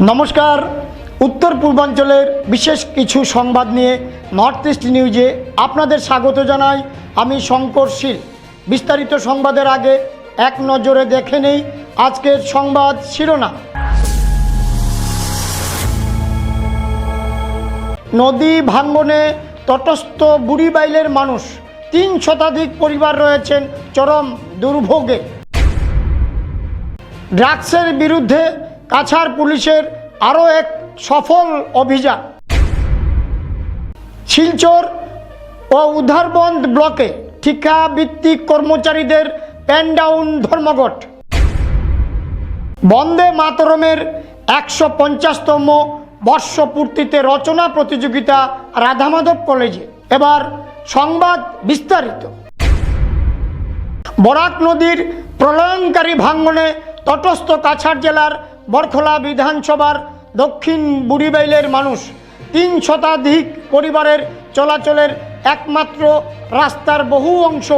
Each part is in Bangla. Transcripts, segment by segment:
নমস্কার। উত্তর পূর্বাঞ্চলের বিশেষ কিছু সংবাদ নিয়ে নর্থ ইস্ট নিউজে আপনাদের স্বাগত জানাই। আমি শঙ্কর শীল। বিস্তারিত সংবাদের আগে এক নজরে দেখে নেই আজকের সংবাদ শিরোনাম। নদী ভাঙ্গনে তটস্থ বুড়িবাইলের মানুষ। তিন শতাধিক পরিবার রয়েছেন চরম দুর্ভোগে। ড্রাগসের বিরুদ্ধে কাছাড় পুলিশের আরও এক সফল অভিযান। শিলচর ও উদ্ধারবন্দ ব্লকে ঠিকাভিত্তিক কর্মচারীদের প্যান ডাউন ধর্মঘট। বন্দে মাতরমের একশো পঞ্চাশতম বর্ষপূর্তিতে রচনা প্রতিযোগিতা রাধামাধব কলেজে। এবার সংবাদ বিস্তারিত। বরাক নদীর প্রলয়নকারী ভাঙ্গনে তটস্থ কাছাড় জেলার বরখোলা বিধানসভার দক্ষিণ বুড়িবাইলের মানুষ, তিন শতাধিক পরিবারের চলাচলের একমাত্র রাস্তার বহু অংশ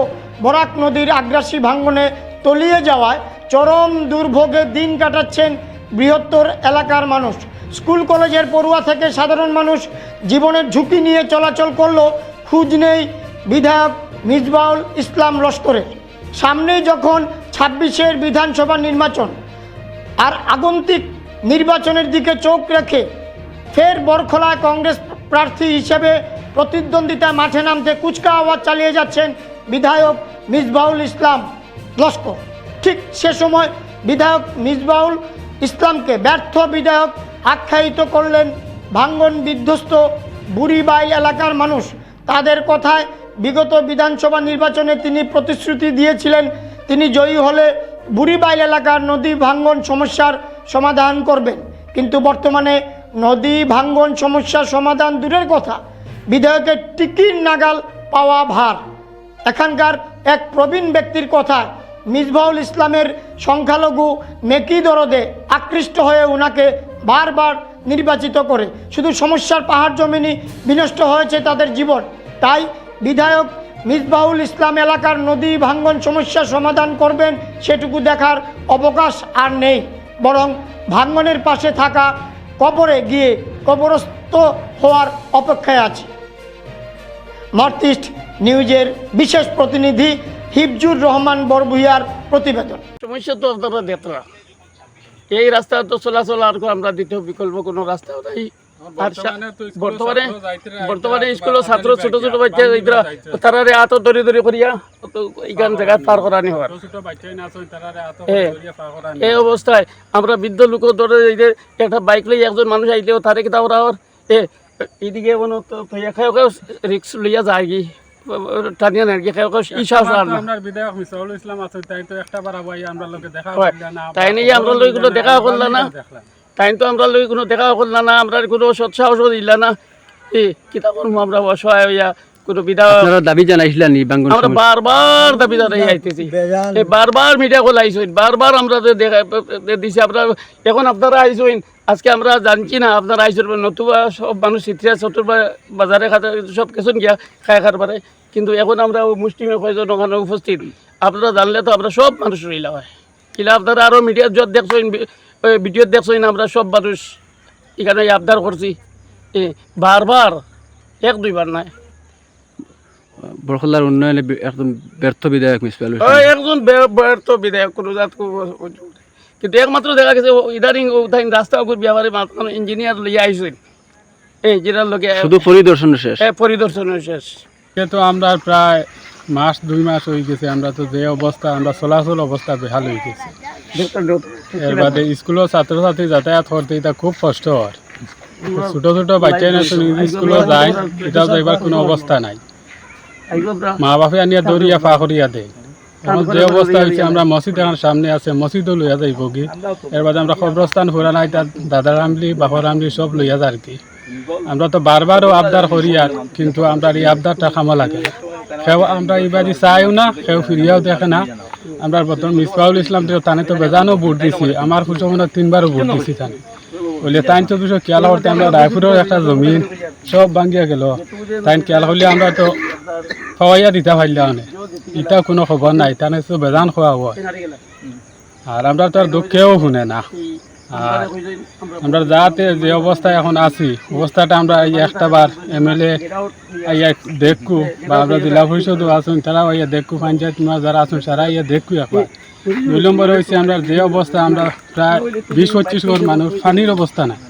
বরাক নদীর আগ্রাসী ভাঙ্গনে তলিয়ে যাওয়ায় চরম দুর্ভোগে দিন কাটাচ্ছেন বৃহত্তর এলাকার মানুষ। স্কুল কলেজের পড়ুয়া থেকে সাধারণ মানুষ জীবনের ঝুঁকি নিয়ে চলাচল করল খুঁজ নেই বিধায়ক মিসবাউল ইসলাম লস্করের। সামনেই যখন ছাব্বিশের বিধানসভা নির্বাচন আর আগন্তিক নির্বাচনের দিকে চোখ রেখে ফের বরখলায় কংগ্রেস প্রার্থী হিসেবে প্রতিদ্বন্দ্বিতা মাঠে নামতে কুচকা আওয়াজ চালিয়ে যাচ্ছেন বিধায়ক মিসবাউল ইসলাম লস্কর। ঠিক সে সময় বিধায়ক মিসবাউল ইসলামকে ব্যর্থ বিধায়ক আখ্যায়িত করলেন ভাঙ্গন বিধ্বস্ত বুড়িবাইল এলাকার মানুষ। তাদের কথায় বিগত বিধানসভা নির্বাচনে তিনি প্রতিশ্রুতি দিয়েছিলেন। তিনি জয়ী হলে বুড়িবাইল এলাকার নদী ভাঙ্গন সমস্যার সমাধান করবেন। কিন্তু বর্তমানে নদী ভাঙ্গন সমস্যার সমাধান দূরের কথা, বিধায়কের টিকির নাগাল পাওয়া ভার। এখানকার এক প্রবীণ ব্যক্তির কথা মিসবাউল ইসলামের সংখ্যালঘু মেকি দরদে আকৃষ্ট হয়ে ওনাকে বারবার নির্বাচিত করে। শুধু সমস্যার পাহাড় জমিনই বিনষ্ট হয়েছে তাদের জীবন। তাই বিধায়ক মিসবাহুল ইসলাম এলাকার নদী ভাঙ্গন সমস্যার সমাধান করবেন সেটুকু দেখার অবকাশ আর নেই। বরং ভাঙ্গনের পাশে থাকা কবরে গিয়ে কবরস্থ হওয়ার অপেক্ষায় আছে। নর্থ ইস্ট নিউজের বিশেষ প্রতিনিধি হিফজুর রহমান বরভুইয়ার প্রতিবেদন। সমস্যা তো আপনারা দেতরা এই রাস্তা তো চলাচল আর আমরা দ্বিতীয় বিকল্প কোনো রাস্তাও নাই। আর বর্তমানে বর্তমানে স্কুলের ছাত্র ছোট ছোট বাচ্চা এগুলা তারারে আত দরি দরি করিয়া এইখান জায়গা পার করানি হওয়ার। এই অবস্থায় আমরা বৃদ্ধ লোক ধরে এই যে একটা বাইক লই একজন মানুষ আইলেও তারে কিতা ওরা ওর এ তো থইয়া খাই খাই রিক্স লইয়া যায় কি টানিয়া নেন খাই খাই ই সাহস আর আপনার বিধায়ক মিসাউল ইসলাম আছে তাই তো একটা বার আমরা লোকে দেখা। করলাম না তাই নিয়ে আমরা দেখা করলাম না। তাই তো আমরা লই কোনো দেখা করলাম না আমরা কোনো সৎসাহসও দিলা না। এ কিতা করব আমরা অসহায় হইয়া কোনো বিধা আপনারা দাবি জানাইছিলেন নি বাঙ্গন আমরা বারবার দাবি দাঁড়াই আইতেছি। বারবার মিডিয়া কল আইসইন বারবার আমরা দেখা দিছি আমরা এখন আপনারা আইসইন আজকে আমরা জানছি না আপনারা আইসেন নতুবা সব মানুষ চিত্রিয়া চতুর বাজারে খাতে সব কিছু গিয়া খায় খার পারে কিন্তু এখন আমরা মুসলিমে কয়জন ওখানে উপস্থিত? আপনারা জানলে তো আমরা সব মানুষ রইলা হয়। কিলা আপনারা আরও মিডিয়ার যত দেখছেন ভিডিও দেখছেন আমরা সব মানুষ এখানে আবদার করছি। বারবার এক দুইবার নাই। বরখলার উন্নয়নে একদম ব্যর্থ বিধায়ক ওই একজন ব্যর্থ বিধায়ক কোনো জাত কিন্তু একমাত্র দেখা গেছে ইদারিং উঠাইন রাস্তা উপর ব্যবহারে মাত্র ইঞ্জিনিয়ার লইয়া আইসেন এই যেটার লোকে শুধু পরিদর্শন শেষ। এ পরিদর্শনের শেষ। তো আমরা প্রায় মাস দুই মাস হয়ে গেছে আমরা তো যে অবস্থা আমরা চলাচল অবস্থা বেহাল হয়ে গেছে। এর বাদে স্কুলের ছাত্রছাত্রী যাতায়াত করতে এটা খুব কষ্ট হয়। ছোট ছোট বাচ্চা না স্কুলে যায় এটাও যাইবার কোনো অবস্থা নাই। মা বাপে আনিয়া দৌড়িয়া ফা করিয়া দেয় এখন যে অবস্থা হয়েছে আমরা মসজিদ এখন সামনে আছে মসজিদও লইয়া যাইব কি এর বাদে আমরা কবরস্থান ফুরা নাই তার দাদার আমলি বাপর আমলি সব লইয়া যার কি আমরা তো বারবারও আবদার করি আর কিন্তু আমরা এই আবদারটা খামা লাগে। সেও আমরা এবারই চাইও না, সেও ফিরিয়াও দেখে না। আমরা বর্তমান মিসবাউল ইসলাম তানে তো বেজানো ভোট দিছি। আমার ফুলসমনে তিনবারও ভোট দিছি তানে। বলে তাই তো কিছু খেয়াল করতে আমরা রায়পুরেও একটা জমিন সব ভাঙ্গিয়া গেল। তাই খেয়াল করলে আমরা তো খাওয়াইয়া দিতে পারলাম না ইটা কোনো খবর নাই, তানে তো বেজান খোয়া হয়। আর আমরা তো আর দুঃখেও শুনে না। আর আমরা যাতে যে অবস্থায় এখন আছি, অবস্থাটা আমরা এই একটা বার এমএলএ দেখু বা আমরা জেলা পরিষদও আছেন, তারাও ইয়া দেখু, পঞ্চায়েত যারা আছেন তারা ইয়া দেখু একবার। দুই নম্বর হয়েছে আমরা যে অবস্থা, আমরা প্রায় বিশ পঁচিশ ঘর মানুষ, পানির অবস্থা নাই।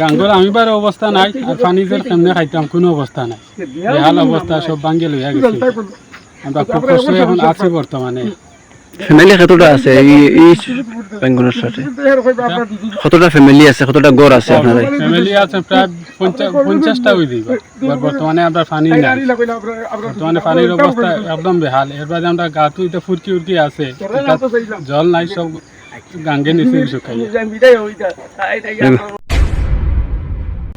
গাঙ্গর আমিবার অবস্থা নাই, আর পানি কেমনে খাইতাম, কোনো অবস্থা নাই। বেহাল অবস্থা, সব ভাঙ্গে লইয়া গেছে। আমরা খুব কষ্ট এখন আছি বর্তমানে। ফ্যামিলি কতটা আছে এই সাথে কতটা ফ্যামিলি আছে কতটা গড় আছে আপনার ফ্যামিলি আছে প্রায় পঞ্চাশটা ওই দিব বর্তমানে আমরা পানি নাই বর্তমানে পানির অবস্থা একদম বেহাল এর বাদে আমরা এটা ফুরকি উরকি আছে জল নাই সব গাঙ্গে নিচে শুকাই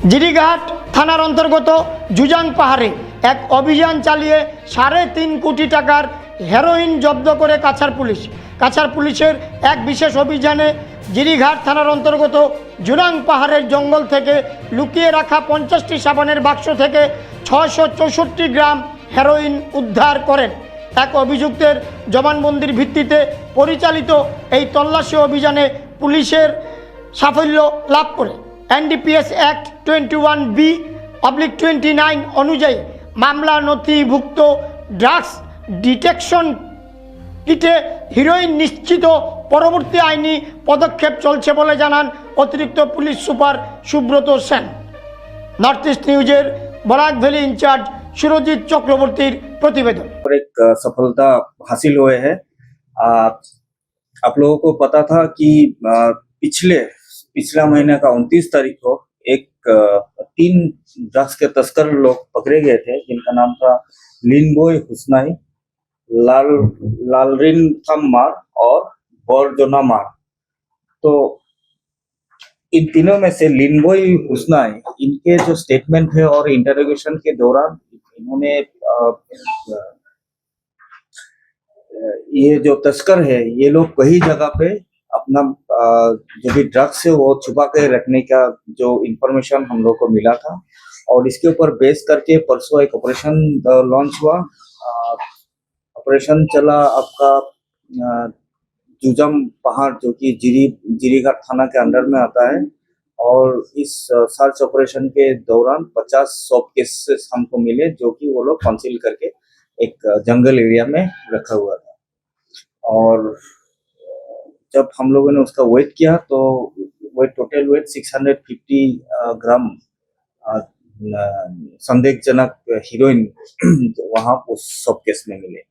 জিরিঘাট থানার অন্তর্গত জুজাং পাহাড়ে এক অভিযান চালিয়ে সাড়ে তিন কোটি টাকার হেরোইন জব্দ করে কাছাড় পুলিশ। কাছাড় পুলিশের এক বিশেষ অভিযানে জিরিঘাট থানার অন্তর্গত জুরাং পাহাড়ের জঙ্গল থেকে লুকিয়ে রাখা পঞ্চাশটি সাবানের বাক্স থেকে ছশো চৌষট্টি গ্রাম হেরোইন উদ্ধার করেন। এক অভিযুক্তের জবানবন্দির ভিত্তিতে পরিচালিত এই তল্লাশি অভিযানে পুলিশের সাফল্য লাভ করে। NDPS act twenty one B oblique twenty nine অনুযায়ী মামলা নথিভুক্ত ড্রাগস ডিটেকশন কিটে হিরোইন নিশ্চিত পরবর্তী আইনি পদক্ষেপ চলছে বলে জানান অতিরিক্ত police super Subrata Sen north east নিউজের বরাক ভ্যালি ইনচার্জ সুরজিৎ চক্রবর্তীর প্রতিবেদন पर एक अ, सफलता हासिल हुए है आ, आप लोगों को पता था कि अ, पिछले पिछला महीने का 29 तारीख को एक अ, तीन ड्रग्स के तस्कर लोग पकड़े गए थे जिनका नाम था लिनबोय हुसनाई लाल, लालरिन मार और बॉर्जोना मार। तो इन तीनों में से लिनबोय हुसनाई, इनके जो स्टेटमेंट है और इंटरोगेशन के दौरान इन्होंने ये जो तस्कर है, ये लोग कई जगह पे अपना जो भी ड्रग्स है वो छुपा के रखने का जो इंफॉर्मेशन हम लोग को मिला था। और इसके ऊपर बेस करके परसों एक ऑपरेशन लॉन्च हुआ। ऑपरेशन चला आपका जुजम पहाड़ जो कि जिरी जिरीघाट थाना के अंडर में आता है और इस सर्च ऑपरेशन के दौरान 50 सॉफ्ट केसेस हमको मिले जो कि वो लोग कंसील करके एक जंगल एरिया में रखा हुआ था। और जब हम लोगों ने उसका वेट किया तो weight total weight 650 uh, gram संदेहजनक हीरोइन वहाँ उस सब केस में मिले।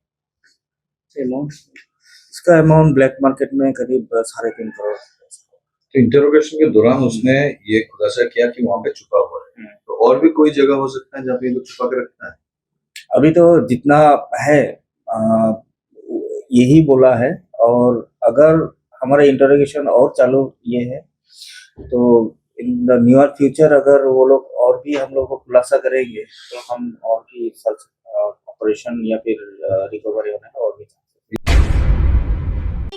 अमाउंट इसका अमाउंट ब्लैक मार्केट में करीब साढ़े तीन करोड़ तो इंटरोगेशन के दौरान उसने ये खुलासा किया कि वहाँ पे छुपा हुआ है। हम्म। तो और भी कोई जगह हो सकता है जहाँ पे इनको छुपा के रखना है? अभी तो जितना है यही बोला है। और अगर हमारा इंटरोगेशन और चालू ये है तो इन द न्यूअर फ्यूचर अगर वो लोग और भी हम लोग को खुलासा करेंगे तो हम और भी सर्च ऑपरेशन या फिर रिकवरी होने का और भी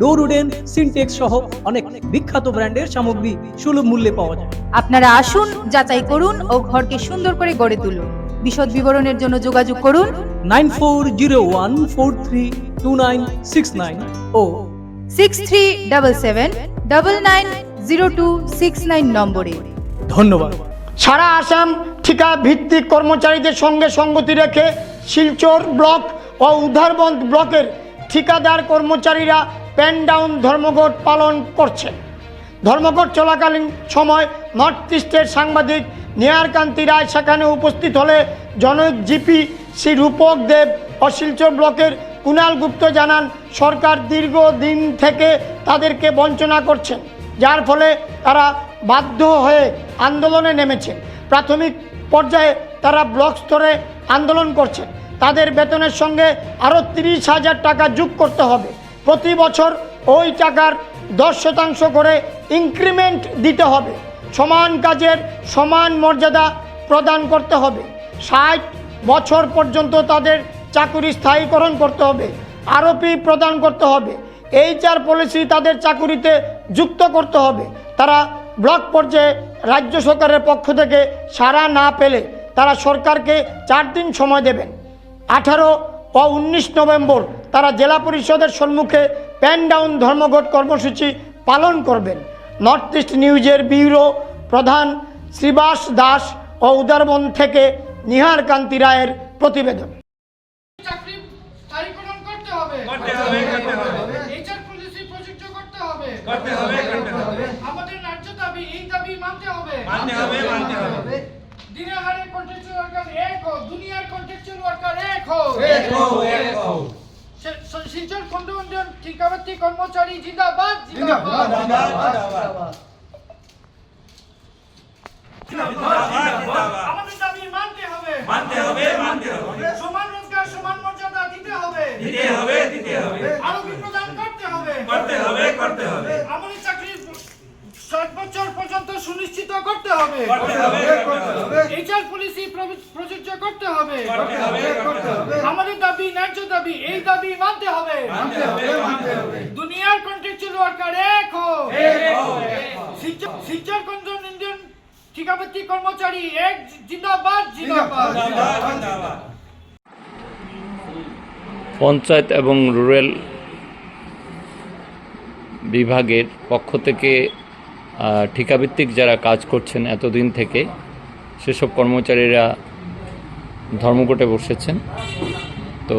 door wooden Sintex সহ অনেক বিখ্যাত ব্র্যান্ডের সামগ্রী সুলভ মূল্যে পাওয়া যায়। আপনারা আসুন যাচাই করুন ও ঘরকে সুন্দর করে গড়ে তুলুন। বিশদ বিবরণের জন্য যোগাযোগ করুন। Nine four zero one four three two nine six nine O six three double seven double nine zero two six nine নম্বরে। ধন্যবাদ। সারা আসাম ঠিকা ভিত্তিক কর্মচারীদের সঙ্গে সঙ্গতি রেখে শিলচর ব্লক ও উধারবন্দ ব্লকের ঠিকাদার কর্মচারীরা প্যান ডাউন ধর্মঘট পালন করছেন। ধর্মঘট চলাকালীন সময় নর্থ ইস্টের সাংবাদিক নিয়ারকান্তি রায় সেখানে উপস্থিত হলে জনক জিপি শ্রী রূপক দেব ও শিলচর ব্লকের কুণাল গুপ্ত জানান, সরকার দীর্ঘদিন থেকে তাদেরকে বঞ্চনা করছেন, যার ফলে তারা বাধ্য হয়ে আন্দোলনে নেমেছে প্রাথমিক পর্যায়ে তারা ব্লক স্তরে আন্দোলন করছেন। তাদের বেতনের সঙ্গে আরও তিরিশ হাজার টাকা যোগ করতে হবে। প্রতি বছর ওই টাকার দশ শতাংশ করে ইনক্রিমেন্ট দিতে হবে। সমান কাজের সমান মর্যাদা প্রদান করতে হবে। ষাট বছর পর্যন্ত তাদের চাকুরি স্থায়ীকরণ করতে হবে। আরোপি প্রদান করতে হবে। এইচআর পলিসি তাদের চাকুরিতে যুক্ত করতে হবে। তারা ব্লক পর্যায়ে রাজ্য সরকারের পক্ষ থেকে সাড়া না পেলে তারা সরকারকে চার দিন সময় দেবেন। আঠারো ও উনিশ নভেম্বর তারা জেলা পরিষদের সম্মুখে প্যান ডাউন ধর্মঘট কর্মসূচি পালন করবেন। নর্থ ইস্ট নিউজের ব্যুরো প্রধান শ্রীবাস দাস ও উদারবন থেকে নিহার কান্তি রায়ের প্রতিবেদন। করতে হবে এইচআর পলিসি প্রযোজ্য করতে হবে আমাদের ন্যায্য দাবি এই দাবি মানতে হবে দিনের হারে কন্ট্রাকচুয়াল ওয়ার্কার এক হো দুনিয়ার কন্ট্রাকচুয়াল ওয়ার্কার এক হো শিলচর খণ্ড উন্নয়ন ঠিকাবার্তি কর্মচারী জিন্দাবাদ জিন্দাবাদ। আমাদের দাবি মানতে হবে। মানতে হবে মানতে হবে। সমান রোজগার সমান মর্যাদা দিতে হবে। দিতে হবে দিতে হবে। আরোপি প্রদান করতে হবে। করতে হবে করতে হবে আমাদের চাকরি ষাট বছর পর্যন্ত সুনিশ্চিত করতে হবে। এইচআর পলিসি প্রযোজ্য করতে হবে। আমাদের দাবি ন্যায্য দাবি এই দাবি মানতে হবে। দুনিয়ার কন্ট্রাকচুয়াল ওয়ার্কার এক হো এক হো শিলচর কন্ট্রোল ইন্ডিয়ান ঠিকাবার্তি কর্মচারী এক জিন্দাবাদ জিন্দাবাদ। পঞ্চায়েত এবং রুরাল বিভাগের পক্ষ থেকে ঠিকাভিত্তিক যারা কাজ করছেন এতদিন থেকে, সেসব কর্মচারীরা ধর্মঘটে বসেছেন। তো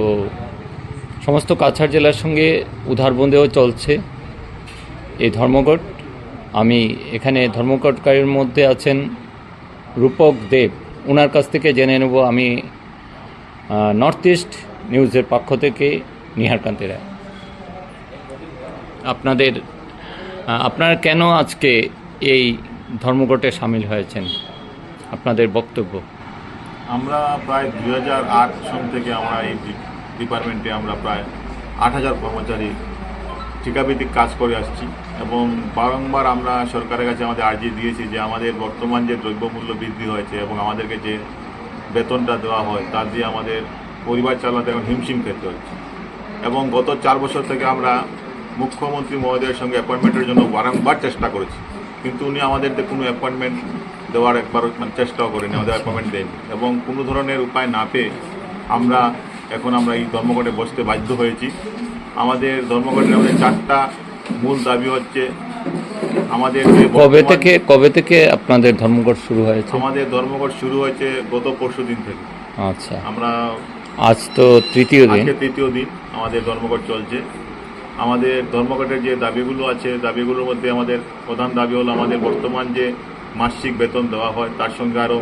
সমস্ত কাছাড় জেলার সঙ্গে উধারবন্দেও চলছে এই ধর্মঘট। আমি এখানে ধর্মঘটকারীর মধ্যে আছেন রূপক দেব। ওনার কাছ থেকে জেনে নেব আমি নর্থ ইস্ট নিউজের পক্ষ থেকে নিহারকান্তি রায়। আপনাদের আপনারা কেন আজকে এই ধর্মঘটে সামিল হয়েছেন? আপনাদের বক্তব্য। আমরা প্রায় দুই হাজার আট সন থেকে আমরা এই ডিপার্টমেন্টে আমরা প্রায় আট হাজার কর্মচারী ঠিকাভিত্তিক কাজ করে আসছি এবং বারংবার আমরা সরকারের কাছে আমাদের আর্জি দিয়েছি যে আমাদের বর্তমান যে দ্রব্যমূল্য বৃদ্ধি হয়েছে এবং আমাদেরকে যে বেতনটা দেওয়া হয়, তার দিয়ে আমাদের পরিবার চালাতে এখন হিমশিম খেতে হচ্ছে। এবং গত চার বছর থেকে আমরা মুখ্যমন্ত্রী মহোদয়ের সঙ্গে অ্যাপয়েন্টমেন্টের জন্য বারংবার চেষ্টা করেছি। কিন্তু উনি আমাদেরকে কোনো অ্যাপয়েন্টমেন্ট দেওয়ার একবারও মানে চেষ্টাও করেনি আমাদের অ্যাপয়েন্টমেন্ট দেয়নি এবং কোনো ধরনের উপায় না পেয়ে আমরা এখন আমরা এই ধর্মঘটে বসতে বাধ্য হয়েছি। আমাদের ধর্মঘটের আমাদের চারটা মূল দাবি হচ্ছে আমাদের কবে থেকে কবে থেকে আপনাদের ধর্মঘট শুরু হয়েছে? আমাদের ধর্মঘট শুরু হয়েছে গত পরশু দিন থেকে। আচ্ছা। আমরা আজ তো তৃতীয় দিন। তৃতীয় দিন আমাদের ধর্মঘট চলছে। আমাদের ধর্মঘটের যে দাবিগুলো আছে, দাবিগুলোর মধ্যে আমাদের প্রধান দাবি হলো আমাদের বর্তমান যে মাসিক বেতন দেওয়া হয়, তার সঙ্গে আরও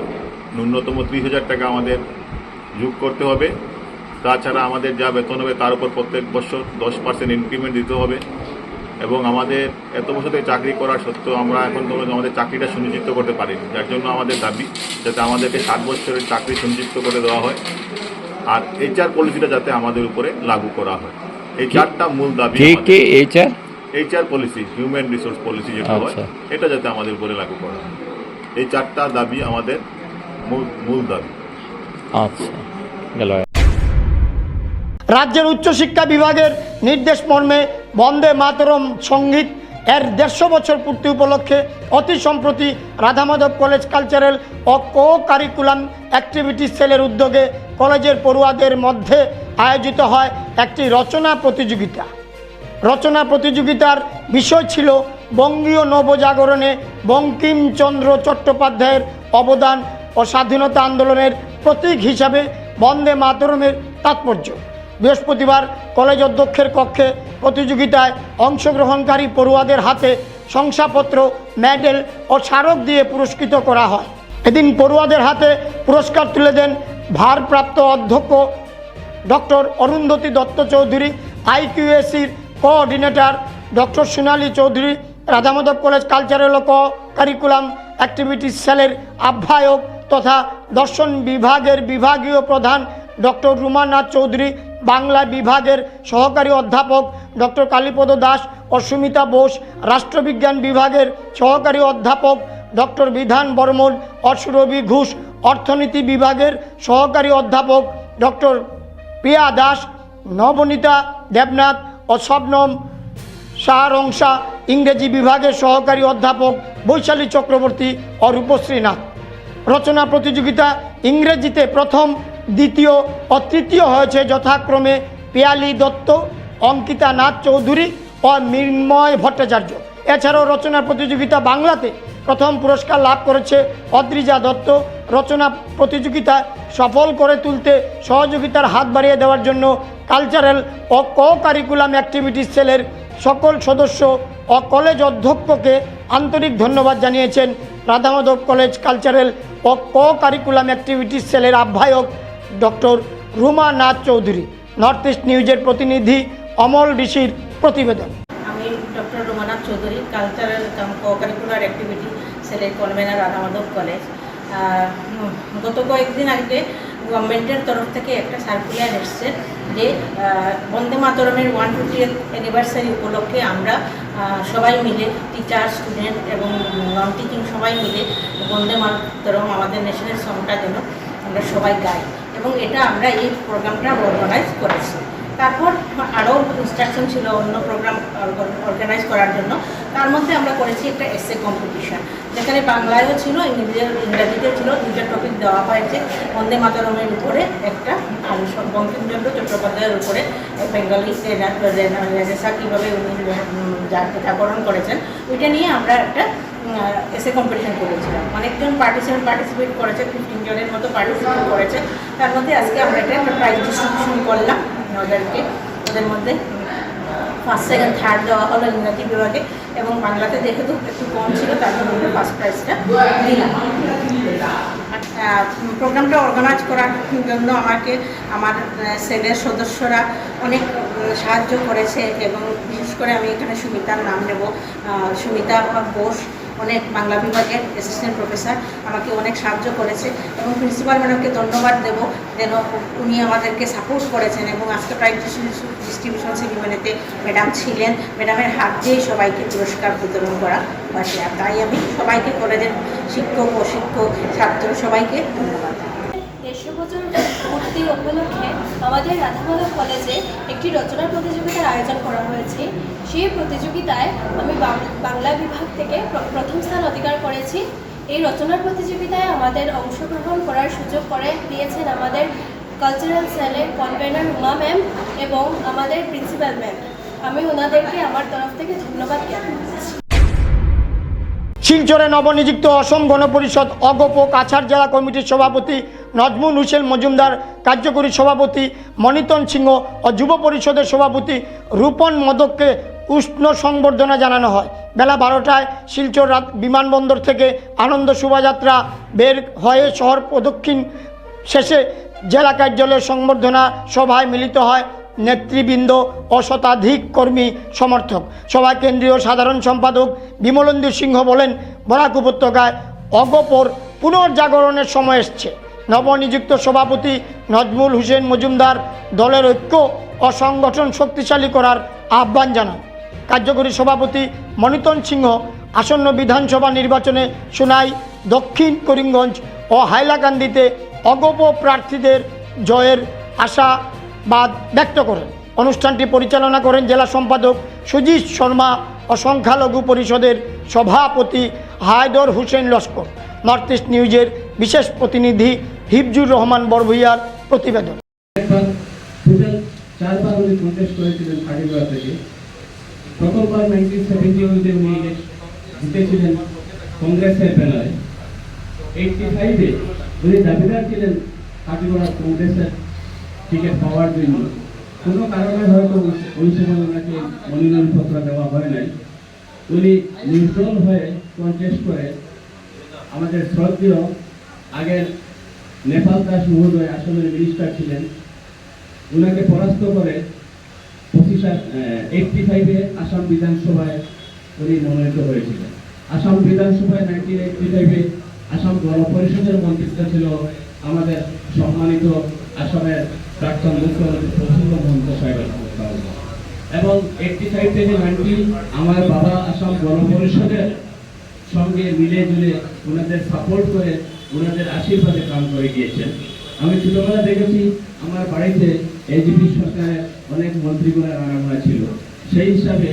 ন্যূনতম ত্রিশ হাজার টাকা আমাদের যোগ করতে হবে। তাছাড়া আমাদের যা বেতন হবে, তার উপর প্রত্যেক বছর দশ পার্সেন্ট ইনক্রিমেন্ট দিতে হবে। এবং আমাদের এত বছর থেকে চাকরি করার সত্ত্বেও আমরা এখন পর্যন্ত আমাদের চাকরিটা সুনিশ্চিত করতে পারিনি। যার জন্য আমাদের দাবি যাতে আমাদেরকে সাত বছরের চাকরি সুনিশ্চিত করে দেওয়া হয়। আর এইচআর পলিসিটা যাতে আমাদের উপরে লাগু করা হয়। এই চারটা মূল দাবি কে কে? HR HR policy human resource policy যেটা হয় আচ্ছা। এটা যাতে আমাদের উপরে লাগু করা হয়। এই চারটা দাবি আমাদের মূল মূল দাবি। আচ্ছা। গেল রাজ্যের উচ্চশিক্ষা বিভাগের নির্দেশ মর্মে বন্দে মাতরম সংগীত এর দেড়শো বছর পূর্তি উপলক্ষে অতি সম্প্রতি রাধামাধব কলেজ কালচারাল ও কো কারিকুলাম অ্যাক্টিভিটি সেলের উদ্যোগে কলেজের পড়ুয়াদের মধ্যে আয়োজিত হয় একটি রচনা প্রতিযোগিতা। রচনা প্রতিযোগিতার বিষয় ছিল বঙ্গীয় নবজাগরণে বঙ্কিমচন্দ্র চট্টোপাধ্যায়ের অবদান ও স্বাধীনতা আন্দোলনের প্রতীক হিসাবে বন্দে মাতরমের তাৎপর্য। বৃহস্পতিবার কলেজ অধ্যক্ষের কক্ষে প্রতিযোগিতায় অংশগ্রহণকারী পড়ুয়াদের হাতে শংসাপত্র, মেডেল ও স্মারক দিয়ে পুরস্কৃত করা হয়। এদিন পড়ুয়াদের হাতে পুরস্কার তুলে দেন ভারপ্রাপ্ত অধ্যক্ষ doctor Arundhati Dutta Chowdhury, আইকিউএসির coordinator doctor Sonali Chowdhury Radhamadhab college cultural co curricular activities সেলের আহ্বায়ক তথা দর্শন বিভাগের বিভাগীয় প্রধান ডক্টর রুমানাথ চৌধুরী বাংলা বিভাগের সহকারী অধ্যাপক ডক্টর কালীপদ দাস ও সুমিতা বোস, রাষ্ট্রবিজ্ঞান বিভাগের সহকারী অধ্যাপক ডক্টর বিধান বর্মন অসুরবি ঘোষ, অর্থনীতি বিভাগের সহকারী অধ্যাপক ডক্টর প্রিয়া দাস, নবনীতা দেবনাথ ও শবনম সাহারংসা ইংরেজি বিভাগের সহকারী অধ্যাপক বৈশালী চক্রবর্তী ও রূপশ্রীনাথ রচনা প্রতিযোগিতা ইংরেজিতে প্রথম দ্বিতীয় ও তৃতীয় হয়েছে যথাক্রমে পিয়ালি দত্ত, অঙ্কিতা নাথ চৌধুরী ও মৃন্ময় ভট্টাচার্য। এছাড়াও রচনা প্রতিযোগিতা বাংলাতে প্রথম পুরস্কার লাভ করেছে অদ্রিজা দত্ত। রচনা প্রতিযোগিতা সফল করে তুলতে সহযোগিতার হাত বাড়িয়ে দেওয়ার জন্য কালচারাল ও ক কারিকুলাম অ্যাক্টিভিটিস সেলের সকল সদস্য ও কলেজ অধ্যক্ষকে আন্তরিক ধন্যবাদ জানিয়েছেন রাধামাধব কলেজ কালচারাল ও ক কারিকুলাম অ্যাক্টিভিটিস সেলের আহ্বায়ক doctor Ruma Nath Chowdhury north east নিউজের প্রতিনিধি অমল ঋষির প্রতিবেদন। আমি doctor Romanath Chowdhury cultural activity সেলের কনভেনার রাধামাধব কলেজ গত কয়েকদিন আগে গভর্নমেন্টের তরফ থেকে একটা সার্কুলার এসছে যে বন্দে মাতরমের ওয়ান ফিফটি অ্যানিভার্সারি উপলক্ষে আমরা সবাই মিলে টিচার স্টুডেন্ট এবং নন টিচিং সবাই মিলে বন্দে মাতরম আমাদের ন্যাশনাল সংটা যেন আমরা সবাই গাই। এবং এটা আমরা এই প্রোগ্রামটা অর্গানাইজ করেছি তারপর আরও ইনস্ট্রাকশন ছিল অন্য প্রোগ্রাম অর্গানাইজ করার জন্য তার মধ্যে আমরা করেছি একটা এসে কম্পিটিশন যেখানে বাংলায়ও ছিল ইংরেজি ইংরাজিতেও ছিল দুইটা টপিক দেওয়া হয়েছে বন্দে মাতরমের উপরে একটা বঙ্কিমচন্দ্র চট্টোপাধ্যায়ের উপরে বেঙ্গলি রেনেসা কীভাবে উনি উম, জা- করেছেন ওইটা নিয়ে আমরা একটা এসে কম্পিটিশন করেছিলাম। অনেকজন পার্টিসিপেন্ট পার্টিসিপেট করেছে ফিফটিন জনের মতো পার্টিসিপেট করেছে। তার মধ্যে আজকে আমরা এটা একটা প্রাইজ ডিস্ট্রিবিউশন করলাম ওদেরকে ওদের মধ্যে ফার্স্ট সেকেন্ড থার্ড দেওয়া হলো ইংরাজি বিভাগে। এবং বাংলাতে যেহেতু একটু কম ছিল, তার জন্য আমরা ফার্স্ট প্রাইজটা দিলাম। প্রোগ্রামটা অর্গানাইজ করার জন্য আমাকে, আমার সেলের সদস্যরা অনেক সাহায্য করেছে। এবং বিশেষ করে আমি এখানে সুমিতার নাম নেব। সুমিতা বোস অনেক বাংলা বিভাগের অ্যাসিস্ট্যান্ট প্রফেসর আমাকে অনেক সাহায্য করেছে এবং প্রিন্সিপাল ম্যাডামকে ধন্যবাদ দেব যেন উনি আমাদেরকে সাপোর্ট করেছেন এবং আজকে প্রাইজ ডিস্ট্রিবিউশন সেরিমনিতে ম্যাডাম ছিলেন। ম্যাডামের হাত দিয়েই সবাইকে পুরস্কার বিতরণ করা হয়েছে। আর তাই আমি সবাইকে কলেজের শিক্ষক অশিক্ষক ছাত্র সবাইকে ধন্যবাদ। দেড়শো বছর পূর্তি উপলক্ষে আমাদের রাধামাধব কলেজে একটি রচনা প্রতিযোগিতার আয়োজন করা হয়েছে। সেই প্রতিযোগিতায় আমি বাংলা বিভাগ থেকে প্রথম স্থান অধিকার করেছি। এই রচনা প্রতিযোগিতায় আমাদের অংশগ্রহণ করার সুযোগ করে দিয়েছেন আমাদের কালচারাল সেলের কনভেনার উমা ম্যাম এবং আমাদের প্রিন্সিপাল ম্যাম আমি ওনাদেরকে আমার তরফ থেকে ধন্যবাদ জ্ঞাপন করছি। শিলচরে নবনিযুক্ত অসম গণপরিষদ অগপ কাছাড় জেলা কমিটির সভাপতি নজমুল হুসেন মজুমদার, কার্যকরী সভাপতি মনিতন সিংহ ও যুব পরিষদের সভাপতি রূপন মদককে উষ্ণ সংবর্ধনা জানানো হয়। বেলা বারোটায় শিলচর রাত বিমানবন্দর থেকে আনন্দ শোভাযাত্রা বের হয়ে শহর প্রদক্ষিণ শেষে জেলা কার্যালয়ের সংবর্ধনা সভায় মিলিত হয় নেতৃবৃন্দ ও শতাধিক কর্মী সমর্থক। সভায় কেন্দ্রীয় সাধারণ সম্পাদক বিমলেন্দু সিংহ বলেন, বরাক উপত্যকায় অগপর পুনর্জাগরণের সময় এসছে। নবনিযুক্ত সভাপতি নজমুল হোসেন মজুমদার দলের ঐক্য ও সংগঠন শক্তিশালী করার আহ্বান জানান। কার্যকরী সভাপতি মনিতন সিংহ আসন্ন বিধানসভা নির্বাচনে সোনাই, দক্ষিণ করিমগঞ্জ ও হাইলাকান্দিতে অগপ প্রার্থীদের জয়ের আশাবাদ ব্যক্ত করেন। অনুষ্ঠানটি পরিচালনা করেন জেলা সম্পাদক সুজিত শর্মা ও সংখ্যালঘু পরিষদের সভাপতি হায়দর হোসেন লস্কর। নর্থ ইস্ট নিউজের বিশেষ প্রতিনিধি হিফজুর রহমান বরভুইয়ার প্রতিবেদন। চারবার উনি করেছিলেন থেকে। কংগ্রেসের এইটটি ফাইভে উনি কংগ্রেসের পাওয়ার জন্য। কোনো কারণে হয়তো ওই সময় ওনাকে মনোনয়নপত্র দেওয়া হয় নাই। উনি নিউট্রাল হয়ে কন্টেস্ট করে আমাদের শ্রদ্ধেয় আগের নেপাল দাস মহোদয় আসামের মিনিস্টার ছিলেন। ওনাকে পরাস্ত করে পঁচিশ এইটটি ফাইভে আসাম বিধানসভায় উনি মনোনীত হয়েছিলেন। আসাম বিধানসভায় নাইনটিন এইটটি ফাইভে আসাম গণপরিষদের মন্ত্রিত্ব ছিল আমাদের সম্মানিত আসামের প্রাক্তন মুখ্যমন্ত্রী প্রফুল্ল মহন্ত সাহেবের এবং এইটটি ফাইভ থেকে নাইনটি আমার বাবা আসাম গণপরিষদের সঙ্গে মিলে জুলে ওনাদের সাপোর্ট করে ওনাদের আশীর্বাদে কাম করে গিয়েছেন আমি ছোটবেলা দেখেছি আমার বাড়িতে এজিপি সরকারের অনেক মন্ত্রীগুণের আনাগোনা ছিল। সেই হিসাবে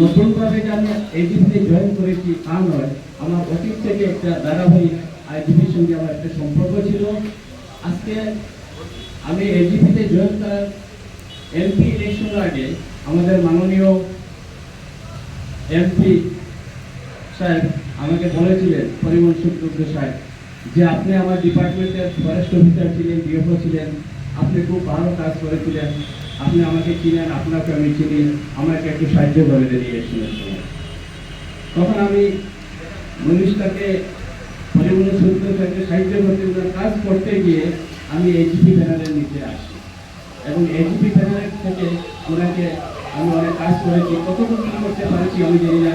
নতুনভাবে যে আমি এজিপিতে জয়েন করেছি তা নয়, আমার অতীত থেকে একটা ধারাবাহিক আইজিপির সঙ্গে আমার একটা সম্পর্ক ছিল। আজকে আমি এজিপিতে জয়েন করার এমপি ইলেকশনের আগে আমাদের মাননীয় এমপি সাহেব, আমাকে বলেছিলেন, পরিমল শুক্লব্দ সাহেব, যে আপনি আমার ডিপার্টমেন্টের ফরেস্ট অফিসার ছিলেন, ডিএফও ছিলেন, আপনি খুব ভালো কাজ করেছিলেন, আপনি আমাকে চিনেন, আপনাকে আমি চিনি, আমাকে একটু সাহায্য করে দিয়েছিলেন তখন আমি মনীষটাকে, পরিমল সাহেবকে সাহায্য করতে কাজ করতে গিয়ে আমি এইচপি ব্যানারের নিচে আসি। এবং এইচপি প্যানেলের থেকে ওনাকে আমি অনেক কাজ করেছি, কতটুকু করতে পারেছি আমি জানি না।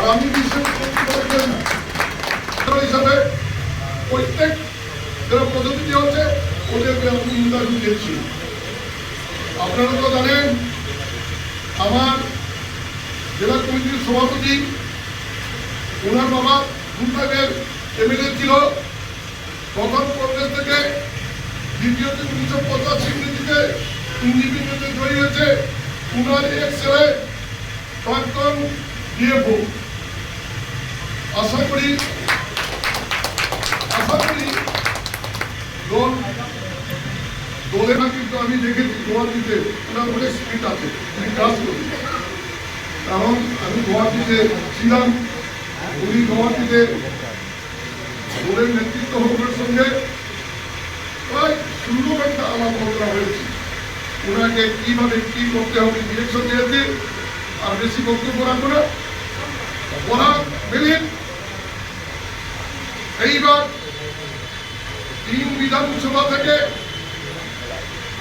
আর আমি হিসাবে প্রত্যেক যারা পদ্ধতি হচ্ছে, ওদেরকে আমি ইন্টারভিউ দিয়েছি আপনারা তো জানেন, আমার জেলা কমিটির সভাপতি, ওনার বাবা গুলবাগের এমএলএ ছিল। প্রথম কংগ্রেস থেকে দ্বিতীয়তে উনিশশো পঁচাশি ইংরেজিতে ইঞ্জিনিয়ারিংতে জয়ী হয়েছে, উনার এক ছেলে, প্রাক্তন ডিএফও আশা করি আশা করি দল না কিন্তু আমি দেখেছি গুয়াহাটিতে, ওনার অনেক স্পিড আছে, উনি কাজ করি কারণ আমি গুয়াহাটিতে ছিলাম, উনি গুয়াহাটিতে দলের নেতৃত্ব হকের সঙ্গে প্রায় ষোলো ঘণ্টা আলাপ আলোচনা হয়েছে। ওনাকে কীভাবে কি করতে হবে ডিরেকশন দিয়েছে, আর বেশি বক্তব্য রাখব না। ওরা মেলিন এইবার তিন বিধানসভা থেকে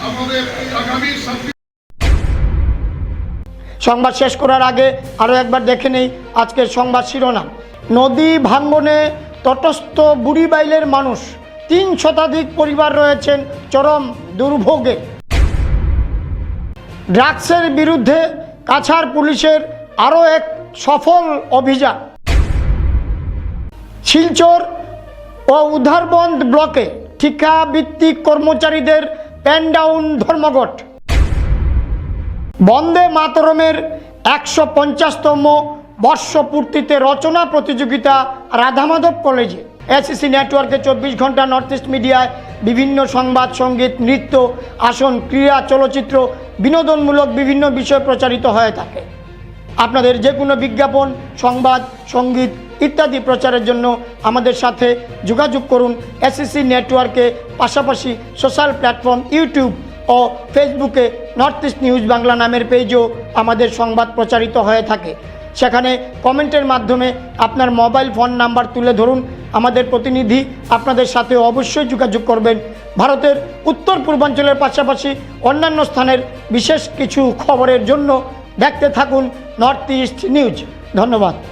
আমাদের আগামী সংবাদ শেষ করার আগে আরও একবার দেখে নেই আজকের সংবাদ শিরোনাম। নদী ভাঙ্গনে তটস্থ বুড়িবাইলের মানুষ, তিন শতাধিক পরিবার রয়েছেন চরম দুর্ভোগে। ড্রাগসের বিরুদ্ধে কাছাড় পুলিশের আরও এক সফল অভিযান। শিলচর ও উদ্ধারবন্দ ব্লকে ঠিকাভিত্তিক কর্মচারীদের প্যান ডাউন ধর্মঘট। বন্দে মাতরমের একশো পঞ্চাশতম বর্ষপূর্তিতে রচনা প্রতিযোগিতা রাধামাধব কলেজে। এসিসি নেটওয়ার্কে চব্বিশ ঘণ্টা নর্থ ইস্ট মিডিয়ায় বিভিন্ন সংবাদ, সংগীত, নৃত্য, আসন, ক্রীড়া, চলচ্চিত্র বিনোদনমূলক বিভিন্ন বিষয় প্রচারিত হয়ে থাকে। আপনাদের যে কোনো বিজ্ঞাপন, সংবাদ, সংগীত ইত্যাদি প্রচারের জন্য আমাদের সাথে যোগাযোগ করুন এসএসসি নেটওয়ার্কে পাশাপাশি সোশ্যাল প্ল্যাটফর্ম ইউটিউব ও ফেসবুকে নর্থ ইস্ট নিউজ বাংলা নামের পেজও আমাদের সংবাদ প্রচারিত হয়ে থাকে। সেখানে কমেন্টের মাধ্যমে আপনার মোবাইল ফোন নাম্বার তুলে ধরুন। আমাদের প্রতিনিধি আপনাদের সাথে অবশ্যই যোগাযোগ করবেন। ভারতের উত্তর পূর্বাঞ্চলের পাশাপাশি অন্যান্য স্থানের বিশেষ কিছু খবরের জন্য দেখতে থাকুন নর্থ ইস্ট নিউজ ধন্যবাদ।